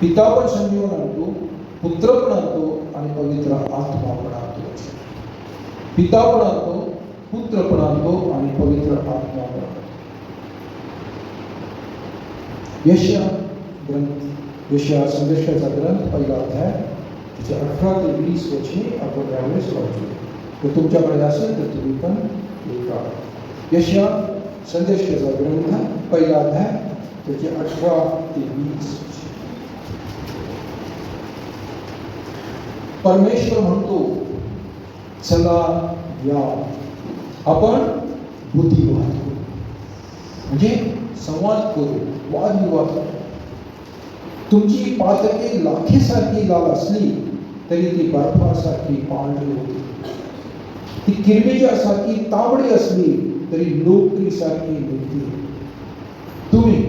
पिता पण संजीवन आणतो पुत्र पण आणतो आणि पवित्र आत्मा पण आणतो पिता पण आणतो पुत्र पण आणतो आणि पवित्र आत्मा पण आणतो यशया ग्रंथ यशया संदेशाचा ग्रंथ पहिला अध्याय त्याचे अठरा ते वीस वचने आपण यावेळेस वाचू. तर तुमच्याकडे असेल तर तुम्ही पण ऐका. यशया संदेशाचा ग्रंथ पहिला अध्याय त्याचे अठरा ते वीस वचने. परमेश्वर म्हणतो चला या. आपण बुद्धिवाद करू म्हणजे संवाद करू वादविवाद करू. तुमची पातके लाखेसारखी लाल असली तरी ती बर्फासारखी पांढरी होती. ती किरमिजासारखी तांबडी असली तरी लोकरीसारखी निघते. तुम्ही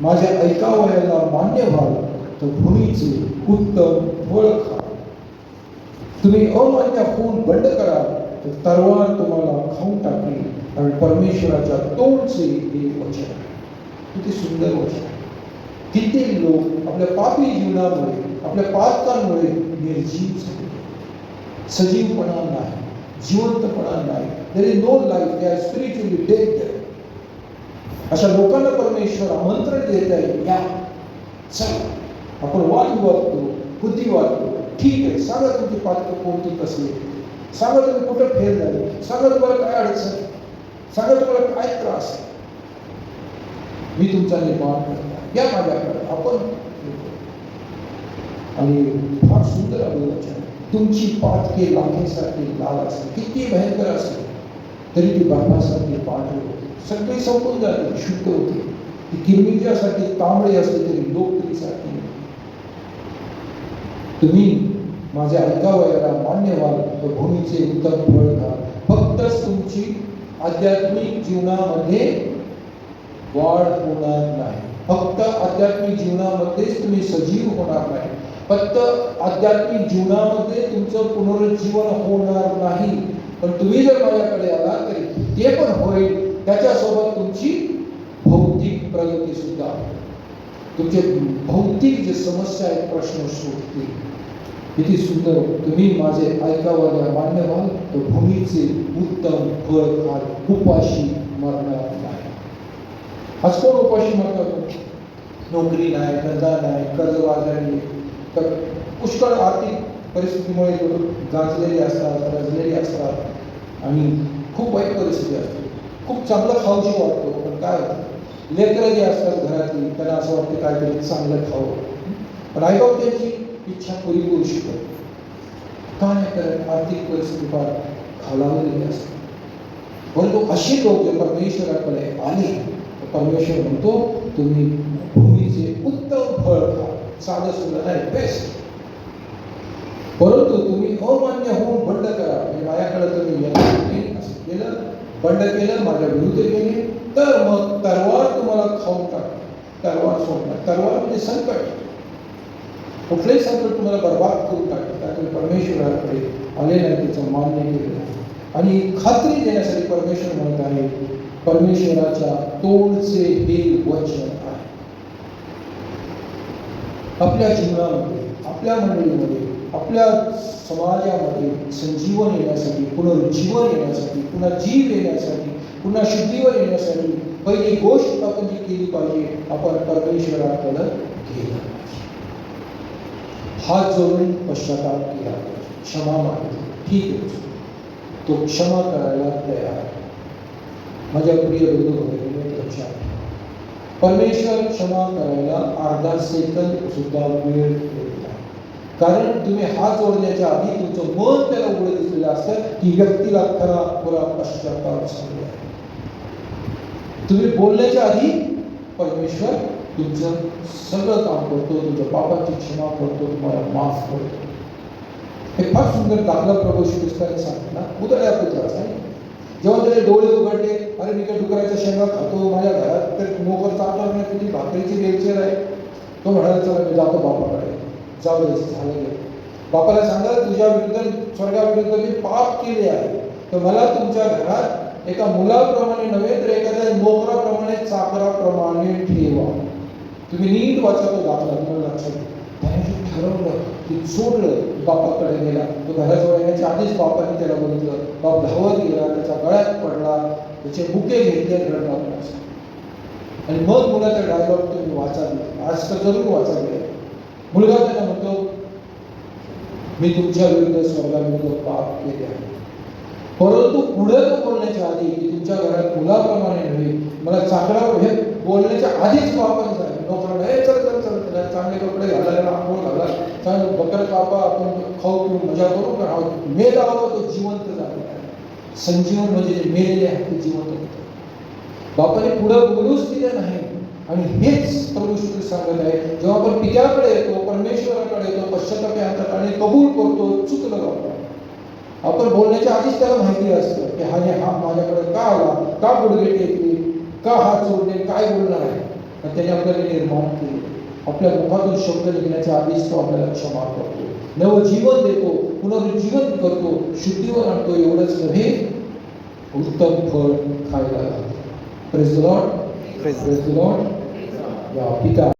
माझ्या ऐकावयाला मान्य व्हाल तर भूमीचे उत्तम फळ खा. तुम्ही अमान्य होऊन बंड करा, तर तरवार तुम्हाला खाऊन टाकली. कारण परमेश्वराच्या तोंडचे हे वचन किती सुंदर वचन किती लोक आपल्या पापी जीवनामुळे, आपल्या पातकांमुळे निर्जीव झाले. सजीवपणा नाही, जिवंतपणा नाही. There is no life they are spiritually dead अशा लोकांना परमेश्वर आमंत्रण देत आहे. या, चला, आपण बुद्धिवाद करू. ठीक आहे. सांगा तुमची पात्र कोणती कसली? सांगा तुम्ही कुठं फेल झाले? सांगा तुम्हाला काय अडचण? सांगा तुम्हाला काय त्रास? मी तुमचा निर्माण करतो. या माझ्याकडे आपण आणि फार सुंदर आपलं आहे. तुमची पातके लाखेसारखी लाल असते किती भयंकर असते तरी ती बर्फासारखी पांढरी होते. सगळी संपून जाते. शुद्ध होते. ती किरमिजासाठी तांबडी असते तरी लोक नाही. तुम्ही माझ्या ऐकावयाला मान्य व्हाल तर भूमीचे उत्तम फळ घ्या फक्तच तुमची आध्यात्मिक जीवनामध्ये वाढ होणार नाही. फक्त आध्यात्मिक जीवनामध्येच तुम्ही सजीव होणार नाही. फक्त आध्यात्मिक जीवनामध्ये तुमचं पुनरुज्जीवन होणार नाही. पण तुम्ही जर माझ्याकडे आला तरी ते पण होईल. त्याच्यासोबत तुमची भौतिक प्रगती सुद्धा तुमचे भौतिक जे समस्या आहेत प्रश्न सुटतील. किती सुंदर तुम्ही माझे ऐकावल्या मान्य व्हाल तर भूमीचे उत्तम फळ खाल उपाशी मरणार नाही. आज कोण उपाशी मरणार नोकरी नाही धंदा नाही कर्जबाजारी तर पुष्कळ आर्थिक परिस्थितीमुळे लोक गाजलेले असतात रजलेले असतात आणि खूप वाईट परिस्थिती असते. खूप चांगलं खाऊशी वाटतो पण काय होतं? लेकरं जे असतात घरातली त्यांना असं वाटतं काहीतरी चांगलं खावं. पण ऐकावं त्यांची इच्छा पुरी करू शकत का नाही करत आर्थिक परिस्थिती फार खालावलेली असते परंतु असे लोक जे परमेश्वराकडे आले तर परमेश्वर म्हणतो तुम्ही भूमीचे उत्तम फळ खा साधं सुद्धा नाही बेस्ट. परंतु तुम्ही अमान्य होऊन बंड करा. म्हणजे माझ्याकडे तुम्ही येणार नाही असं केलं बंड केलं माझ्या विरुद्ध केले तर मग तरवार तुम्हाला खाऊन टाक तरवार सोडणार. तरवार म्हणजे संकट. कुठलंही संकट तुम्हाला बर्बाद करून टाकतात त्यातून परमेश्वराकडे आलेलं नाही त्याचं मान्य केलं आणि खात्री देण्यासाठी परमेश्वर म्हणत आहे परमेश्वराच्या तोंडचे हे वचन आहे. आपल्या जीवनामध्ये आपल्या मंडळीमध्ये आपल्या समाजामध्ये संजीवन येण्यासाठी पुनर्जीवन येण्यासाठी पुन्हा जीव येण्यासाठी पुन्हा शुद्धीवर येण्यासाठी पहिली गोष्ट आपण जी केली पाहिजे आपण परमेश्वराकडं गेलं पाहिजे जोड़ने पश्चाताप पाहिजे क्षमा मागितली ठीक आहे तो क्षमा करायला तयार माझ्या प्रिय. परमेश्वर क्षमा कारण तुम्ही हात जोडण्याच्या आधी तुमचं मन त्याला दिसलेलं असतं की व्यक्तीला खरा पुरा पश्चाताप झालेला आहे. तुम्ही बोलण्याच्या आधी परमेश्वर तुमचं सगळं काम करतो तुमच्या पापाची क्षमा करतो तुम्हाला माफ करतो. हे फार सुंदर दाखला प्रभू श्री कृष्णाने सांगितला. उदळ्या पुत्राचा आहे जेव्हा त्याचे डोळे उघडले अरे मी काय डुकराच्या शेंगा खातो माझ्या घरात तर नोकर चालणार नाही किती भाकरीची बेलचेर आहे. तो म्हणाला चला मी जातो बापाकडे. जाऊ दे झालं बापाला सांगा तुझ्या विरुद्ध स्वर्गाविरुद्ध मी पाप केले आहे. तर मला तुमच्या घरात एका मुलाप्रमाणे नव्हे तर एखाद्या नोकराप्रमाणे चाकराप्रमाणे ठेवा. तुम्ही नीट वाचा तो दाखला तुम्हाला लक्षात त्याने ठरवलं की सोडलं बापाकडे गेला. तो घराजवळ येण्याच्या आधीच बापाने त्याला बघितलं. बाप धावत गेला त्याच्या गळ्यात पडला त्याचे बुके घेतले आणि रडला लागला. आणि मग मुलाचा डायलॉग तुम्ही वाचावे. आज तर जरूर वाचावे. मुलगा त्याला म्हणतो मी तुमच्या विरुद्ध स्वर्गाविरुद्ध पाप केले आहे. परंतु पुढे तो बोलण्याच्या आधी की तुमच्या घरात मुलाप्रमाणे नव्हे मला चाकडावर हे बोलण्याच्या आधीच बापाने लोकांना हे चल चल चल चांगले कपडे घालायला आंघोळ घाला चांगलं बकर कापा आपण खाऊ पिऊ मजा करू पण हा मेला हवा तो जिवंत झालेला संजीवन म्हणजे जे मेलेले आहे ते जिवंत होते. बापाने पुढं बोलूच दिलं नाही. आणि हेच प्रभू श्री सांगत आहे जेव्हा आपण पित्याकडे येतो परमेश्वराकडे येतो पश्चाताप आणतात आणि कबूल करतो चुकलं बाबा. आपण बोलण्याच्या आधीच त्याला माहिती असतं की हा हा माझ्याकडे का आला? का गुडघे टेकली? का हात जोडले? काय बोलणार आहे? आणि त्याने आपल्याला निर्माण केले. आपल्या मुखातून शब्द निघण्याच्या आधीच तो आपल्याला क्षमा करतो. नवं जीवन देतो पुनरुज्जीवन करतो शुद्धीवर आणतो एवढंच नव्हे उत्तम फळ खायला लागतो. प्रेज लॉर्ड या पिता.